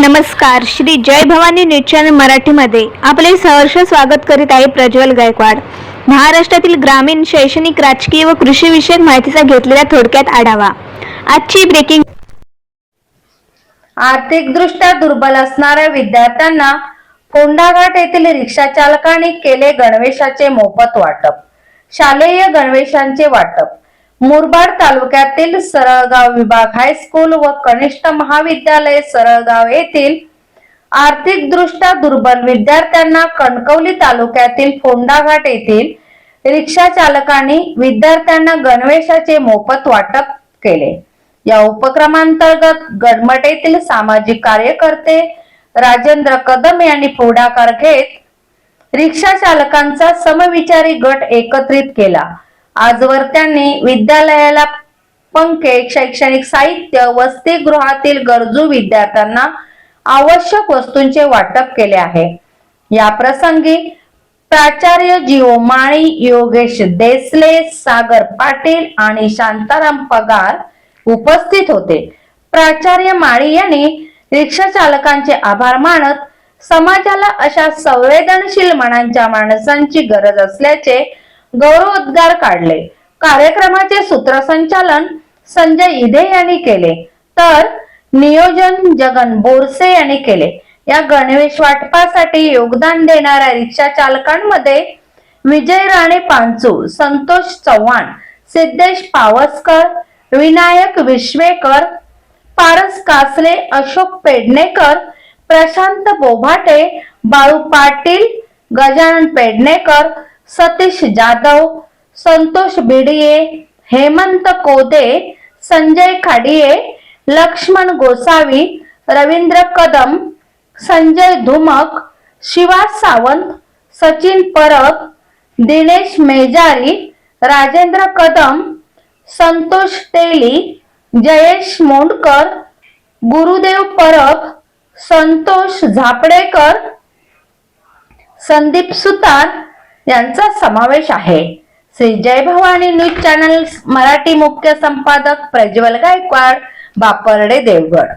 नमस्कार श्री जय Bhavani news channel मराठीमध्ये आपले सहर्ष स्वागत करीत आहे प्रज्वल गायकवाड. महाराष्ट्रातील ग्रामीण शैक्षणिक राजकीय व कृषीविषयक माहितीचा घेतलेला थोडक्यात आढावा. आजची ब्रेकिंग आर्थिकदृष्ट्या दुर्बल असणाऱ्या विद्यार्थ्यांना कोंढाघाट येथील रिक्षा चालकाने केले गणवेशाचे मोफत वाटप. शालेय गणवेशांचे वाटप. मुरबाड तालुक्यातील सरळगाव विभाग हायस्कूल व कनिष्ठ महाविद्यालय सरळगाव येथील आर्थिकदृष्ट्या दुर्बल विद्यार्थ्यांना कणकवली तालुक्यातील फोंडाघाट येथील रिक्षा चालकांनी विद्यार्थ्यांना गणवेशाचे मोफत वाटप केले. या उपक्रमांतर्गत गडमट येथील सामाजिक कार्यकर्ते राजेंद्र कदम यांनी पुढाकार घेत रिक्षा चालकांचा समविचारी गट एकत्रित केला. आजवर त्यांनी विद्यालयाला पंखे शैक्षणिक साहित्य वसतिगृहातील गरजू विद्यार्थ्यांना आवश्यक वस्तूंचे वाटप केले आहे. या प्रसंगी प्राचार्य जीव माळी योगेश देसले सागर पाटील आणि शांताराम पगार उपस्थित होते. प्राचार्य माळी यांनी रिक्षा चालकांचे आभार मानत समाजाला अशा संवेदनशील मनांच्या माणसांची गरज असल्याचे गौरवोद्गार काढले. कार्यक्रमाचे सूत्रसंचालन संजय इधे यांनी केले. तर नियोजन जगन बोरसे यांनी केले. या गणवेश वाटपासाठी योगदान देणाऱ्या रिक्षा चालकांमध्ये विजय राणे पांचू संतोष चव्हाण सिद्धेश पावसकर विनायक विश्वेकर पारस कासले अशोक पेडणेकर प्रशांत बोभाटे बाळू पाटील गजानन पेडणेकर सतीश जाधव संतोष बिडिये हेमंत कोदे संजय खाडिये लक्ष्मण गोसावी रवींद्र कदम संजय धुमक शिवा सावंत सचिन परब दिनेश मेजारी राजेंद्र कदम संतोष तेली जयेश मोंडकर गुरुदेव परब संतोष झापडेकर संदीप सुतार यांचा समावेश आहे. श्री जय भवानी न्यूज चॅनल मराठी मुख्य संपादक प्रज्वल गायकवाड बापर्डे देवगड.